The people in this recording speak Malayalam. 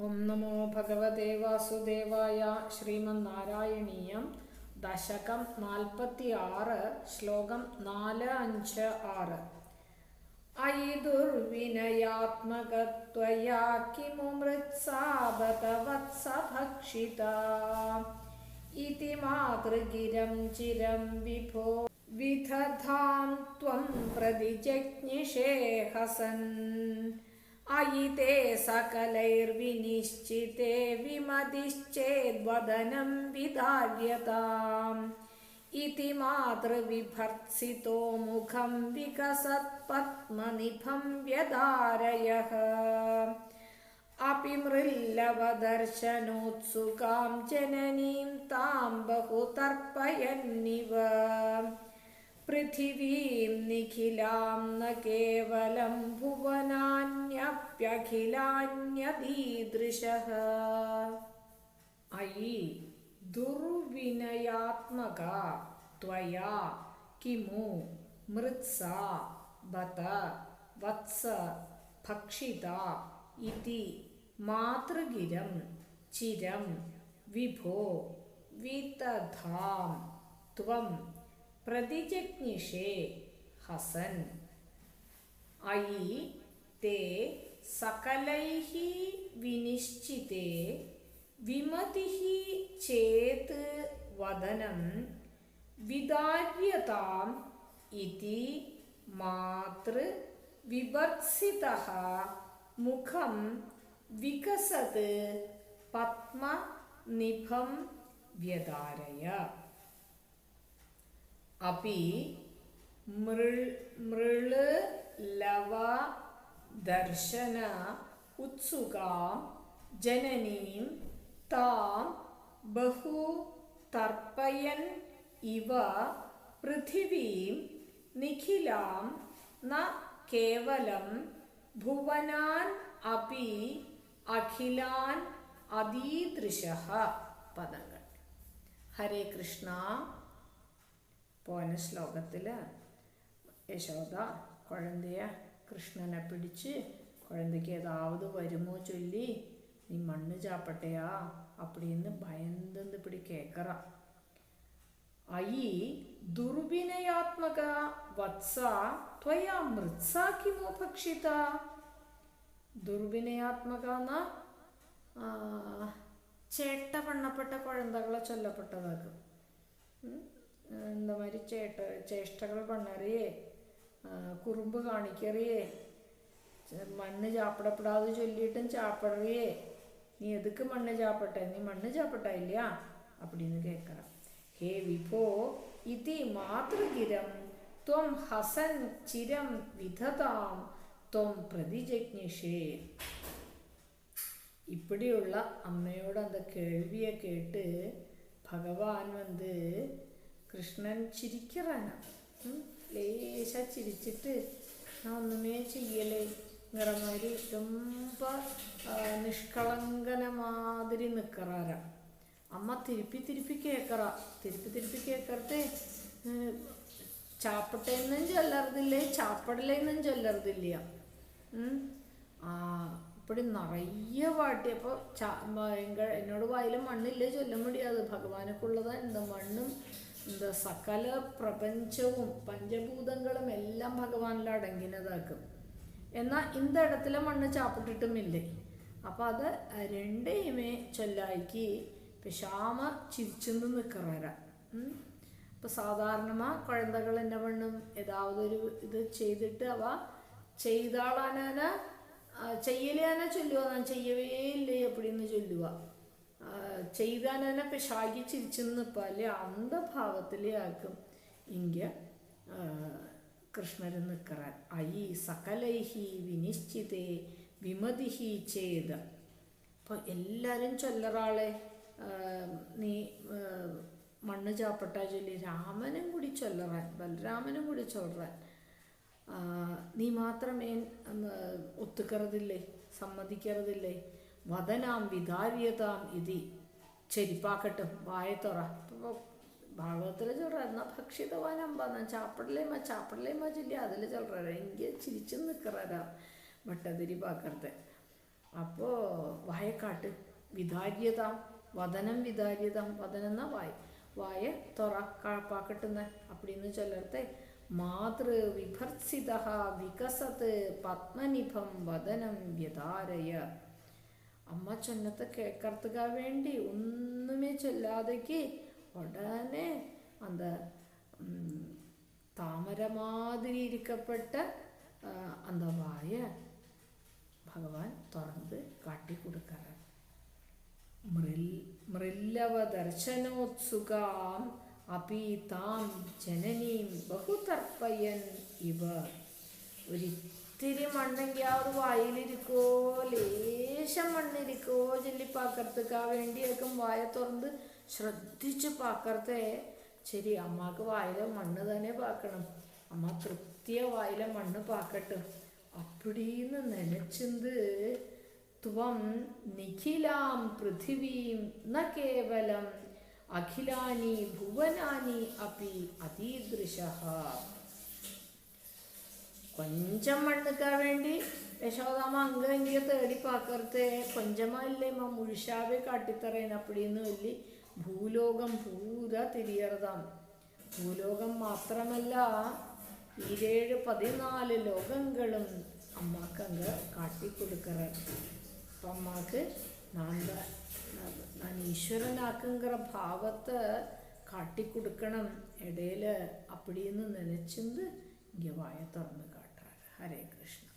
ഓം നമോ ഭഗവതേ വാസുദേവായ ശ്രീമന്നാരായണീയം. ദശകം നാൽപ്പത്തി ആറ് ശ്ലോകം നാല് അഞ്ച് ആറ്. അയി ദുർവിനയാത്മകത്വയാ കിമു മൃത്സാപതവത്സ ഭക്ഷിത ഇതി മാതൃഗിരം ചിരം വിഭോ വിധധാം ത്വം പ്രതിജജ്ഞിഷേ ഹസൻ अयि ते सकलैर्विनिश्चिते विमतिश्चेद्वदनं विधार्यताम् इति मातृविभर्त्सितो मुखं विकसत्पद्मनिभं व्यधारयः अपि मृल्लवदर्शनोत्सुकां जननीं तां बहु तर्पयन्निव पृथिवीं निखिलां न केवलं भुवनान्यप्यखिलान्यदीदृशः अयि दुर्विनयात्मका त्वया किमु मृत्सा बत वत्स भक्षिता इति मातृगिरं चिरं विभो वितधां त्वं പ്രതിജജ്ഞിഷേ ഹസൻ. ഐ തേ സകലൈः വിനിശ്ചിതേ വിമതി ചേത് വദനം വിദാര്യതാം ഇതി മാതൃ വിഭർസിതः മുഖം വികസത് പത്മനിഭം വ്യധാരയ. അപി മൃൾ മൃൾ ലവ ദർശന ഉത്സുകാം ജനനീം താം ബഹു തർപ്പയൻ ഇവ പൃഥിവീം നിഖിലാം ന കേവലം ഭുവനാൻ അപി അഖിലാൻ അതീദൃശ പദങ്ങൾ. ഹരേ കൃഷ്ണ. போன ஸ்லோகத்தில் யசோதா குழந்தைய கிருஷ்ணனை பிடிச்சு குழந்தைக்கு ஏதாவது வருமோ சொல்லி நீ மண்ணு சாப்பிட்டையா அப்படின்னு பயந்துந்து இப்படி கேட்குறா അയി ദുർവിനയാത്മക വത്സ ത്വയാ മൃത്സാ കിമോ ഭക്ഷിത ദുർവിനയാത്മകന്ന ചേട്ട പണ്ണപ്പെട്ട കുഴന്തകളെ ചൊല്ലപ്പെട്ടതാക്കും இந்த மாதிரி ചേട്ട ചേഷ്ടകൾ പണ്ണറിയേ കുറുമ്പ് കാണിക്കറിയേ മണ്ണ് ചാപ്പിടപ്പെടാതെ ചൊല്ലിയിട്ടും ചാപ്പറിയേ നീ എതുക്ക് മണ്ണ് ചാപ്പട്ടെ നീ മണ്ണ് ചാപ്പട്ട ഇല്ല அப்படின்னு கேட்குறான் ஹே விபோ இதி மாதృகிரம் ത്വം ഹസൻ ചിരം വിധതാം ത്വം പ്രതിജജ്ഞിഷേ இப்படியுள்ள அம்மையோட அந்த கேள்வியை கேட்டு பகவான் வந்து കൃഷ്ണൻ ചിരിക്കറാണ്. ലേശ ചിരിച്ചിട്ട് ഞാൻ ഒന്നുമേ ചെയ്യലേ നിറമാതിരി രൊമ്പ നിഷ്കളങ്കന മാതിരി നിൽക്കറാരാ അമ്മ തിരുപ്പി തിരുപ്പി കേക്കറ. തിരുപ്പി തിരുപ്പി കേക്കറത്തെ ചാപ്പട്ടേന്നും ചൊല്ലറുതില്ലേ ചാപ്പടലേന്നും ചൊല്ലറുതില്ല ആ ഇപ്പടി നിറയെ പാട്ടിയപ്പോൾ ചാ ഭയങ്കര എന്നോട് വായിലും മണ്ണില്ലേ ചൊല്ല മുടിയാതെ ഭഗവാനൊക്കെ ഉള്ളതാണ് എന്താ മണ്ണും എന്താ സകല പ്രപഞ്ചവും പഞ്ചഭൂതങ്ങളും എല്ലാം ഭഗവാനിൽ അടങ്ങിയതാക്കും എന്നാൽ ഇന്ത ഇടത്തിലെ മണ്ണ് ചാപ്പിട്ടിട്ടുമില്ലേ? അപ്പം അത് രണ്ടേമേ ചൊല്ലായിക്ക് പിഷാമ ചിരിച്ചെന്ന് നിൽക്കറ ഇപ്പം സാധാരണമാ കുഴന്തകൾ എന്നെ പെണ്ണും ഏതാവതൊരു ഇത് ചെയ്തിട്ട് അവ ചെയ്താളാനാ ചെയ്യലാനാ ചൊല്ലുക ഞാൻ ചെയ്യവേ ഇല്ലേ എപ്പിടിന്ന് ചൊല്ലുക ചെയ്താനെ പിശാകി ചിരിച്ചു നിൽപ്പാൽ അന്ധഭാവത്തിലേ ആക്കും ഇങ്ക കൃഷ്ണര് നിൽക്കറാൻ അയി സകലൈഹി വിനിശ്ചിതേ വിമതിഹി ചെയ്ത്. അപ്പോൾ എല്ലാവരും ചൊല്ലറാളെ നീ മണ്ണ് ചാപ്പട്ട ചൊല്ലി. രാമനും കൂടി ചൊല്ലറാൻ ബലരാമനും കൂടി ചൊല്ലറാൻ. നീ മാത്രമേ ഒത്തുക്കറതില്ലേ? സമ്മതിക്കറതില്ലേ? വദനാം വിധാര്യതാം ഇതി. ചെരിപ്പാക്കട്ടും വായത്തുറ ഇപ്പോൾ ഭാഗവത്തിൽ ചൊല്ലറ എന്നാൽ ഭക്ഷിതവാനമ്പെന്ന് ചാപ്പിടലേ ചാപ്പിടലേമ ചില്ല അതിൽ ചൊല്ലറ എങ്കിൽ ചിരിച്ചു നിൽക്കറാം വട്ടതിരി പാക്കറത്തെ അപ്പോൾ വായക്കാട്ട്. വിധാര്യതാം വദനം വിധാര്യതാം വദനെന്ന വായ. വായ തുറ കാപ്പാക്കട്ടുന്ന അപ്പടിന്ന് ചൊല്ലത്തെ മാതൃ വിഭർസിത വികസത് പത്മനിഭം വദനം വ്യതാരയ. അമ്മ ചെന്നത്തെ കേക്കറത്തുക വേണ്ടി ഒന്നുമേ ചൊല്ലാതെക്ക് ഉടനെ അന്ത താമരമാതിരി ഇരിക്കപ്പെട്ട അന്ത വായ ഭഗവാൻ തുറന്ന് കാട്ടി മൃല്ലവ ദർശനോത്സുകാം അപി താം ജനനീം ബഹുതർപ്പയൻ ഇവ ഒരു ഒരിത്തിരി മണ്ണെങ്കിൽ ആ ഒരു വായിലിരിക്കോ ലേശം മണ്ണിരിക്കോ ചൊല്ലി ആ വേണ്ടിയേക്കും വായ തുറന്ന് ശ്രദ്ധിച്ച് പാക്കർത്തേ. ശരി അമ്മയ്ക്ക് വായിലെ മണ്ണ് തന്നെ പാക്കണം. അമ്മ തൃപ്തിയ വായിലെ മണ്ണ് പാക്കട്ടെ. അപ്പടീന്ന് നനച്ചത് ത്വം നിഖിലാം പൃഥിവീം ന കേവലം. അഖിലാനി ഭുവനാനി അപി അതീദൃശ. కొంచెం വേണ്ടി യശോദാമ അങ്ക എങ്കിയ തേടി പാക്കർത്തെ കൊഞ്ചമല്ലേമ്മ മുഴിശാവെ കാട്ടിത്തറേന അപ്പടിന്ന് വലി ഭൂലോകം പൂര തിരിയറതാണ് ഭൂലോകം മാത്രമല്ല ഇരുപേഴ് പതിനാല് ലോകങ്ങളും അമ്മയ്ക്ക് അങ്ങ് കാട്ടിക്കൊടുക്കറ. അപ്പം അമ്മയ്ക്ക് നാ ഞാൻ ഈശ്വരനാക്കുങ്കിற ഭാവത്തെ കാട്ടിക്കൊടുക്കണം ഇടയിൽ അപ്പടിയെന്ന് നനച്ചെന്ന് ഇങ്ങനെ വായ തുറന്നു Hare Krishna.